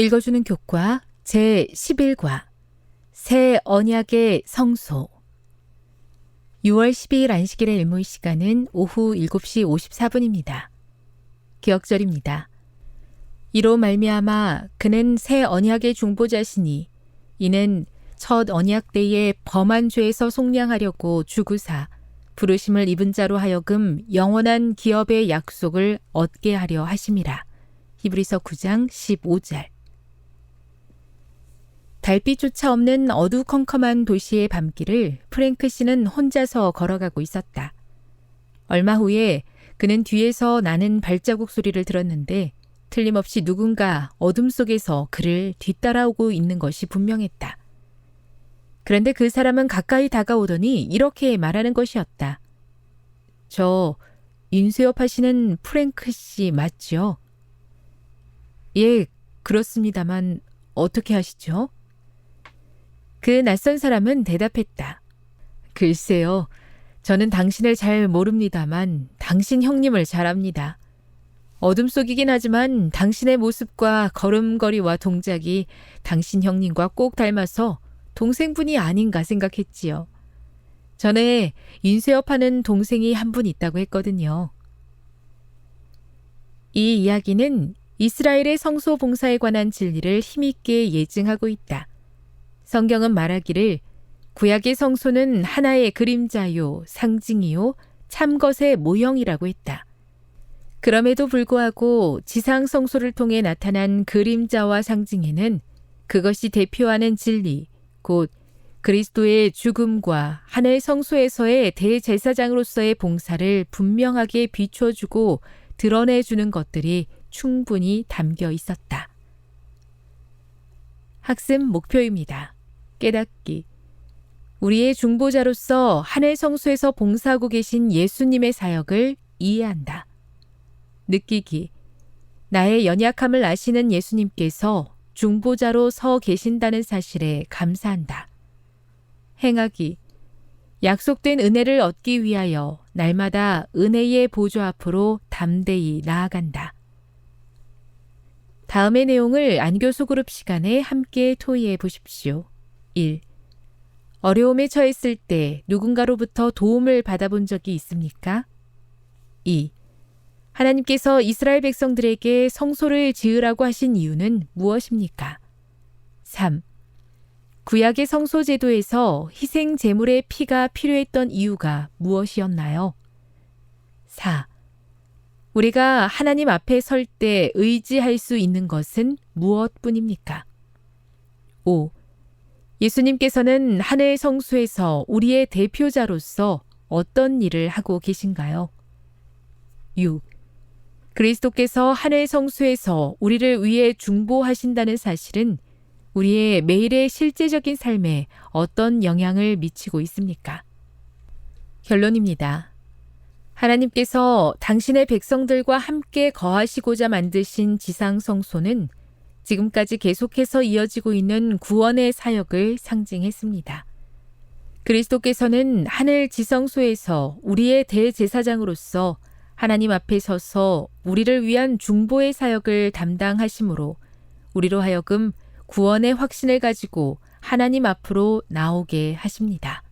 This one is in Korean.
읽어주는 교과 제 11과 새 언약의 성소 6월 12일 안식일의 일몰 시간은 오후 7시 54분입니다. 기억절입니다. 이로 말미암아 그는 새 언약의 중보자시니 이는 첫 언약 때에 범한 죄에서 속량하려고 주구사 부르심을 입은 자로 하여금 영원한 기업의 약속을 얻게 하려 하심이라. 히브리서 9장 15절 달빛조차 없는 어두컴컴한 도시의 밤길을 프랭크 씨는 혼자서 걸어가고 있었다. 얼마 후에 그는 뒤에서 나는 발자국 소리를 들었는데 틀림없이 누군가 어둠 속에서 그를 뒤따라오고 있는 것이 분명했다. 그런데 그 사람은 가까이 다가오더니 이렇게 말하는 것이었다. 저 인쇄업 하시는 프랭크 씨 맞죠? 예, 그렇습니다만 어떻게 하시죠? 그 낯선 사람은 대답했다. 글쎄요. 저는 당신을 잘 모릅니다만 당신 형님을 잘 압니다. 어둠 속이긴 하지만 당신의 모습과 걸음걸이와 동작이 당신 형님과 꼭 닮아서 동생분이 아닌가 생각했지요. 전에 인쇄업 하는 동생이 한 분 있다고 했거든요. 이 이야기는 이스라엘의 성소 봉사에 관한 진리를 힘있게 예증하고 있다. 성경은 말하기를 구약의 성소는 하나의 그림자요, 상징이요, 참것의 모형이라고 했다. 그럼에도 불구하고 지상 성소를 통해 나타난 그림자와 상징에는 그것이 대표하는 진리, 곧 그리스도의 죽음과 하늘 성소에서의 대제사장으로서의 봉사를 분명하게 비춰주고 드러내주는 것들이 충분히 담겨 있었다. 학습 목표입니다. 깨닫기. 우리의 중보자로서 하늘 성소에서 봉사하고 계신 예수님의 사역을 이해한다. 느끼기. 나의 연약함을 아시는 예수님께서 중보자로 서 계신다는 사실에 감사한다. 행하기. 약속된 은혜를 얻기 위하여 날마다 은혜의 보좌 앞으로 담대히 나아간다. 다음의 내용을 안교수 그룹 시간에 함께 토의해 보십시오. 1. 어려움에 처했을 때 누군가로부터 도움을 받아본 적이 있습니까? 2. 하나님께서 이스라엘 백성들에게 성소를 지으라고 하신 이유는 무엇입니까? 3. 구약의 성소 제도에서 희생 제물의 피가 필요했던 이유가 무엇이었나요? 4. 우리가 하나님 앞에 설 때 의지할 수 있는 것은 무엇뿐입니까? 5. 예수님께서는 하늘 성수에서 우리의 대표자로서 어떤 일을 하고 계신가요? 6. 그리스도께서 하늘 성수에서 우리를 위해 중보하신다는 사실은 우리의 매일의 실제적인 삶에 어떤 영향을 미치고 있습니까? 결론입니다. 하나님께서 당신의 백성들과 함께 거하시고자 만드신 지상 성소는 지금까지 계속해서 이어지고 있는 구원의 사역을 상징했습니다. 그리스도께서는 하늘 지성소에서 우리의 대제사장으로서 하나님 앞에 서서 우리를 위한 중보의 사역을 담당하심으로 우리로 하여금 구원의 확신을 가지고 하나님 앞으로 나오게 하십니다.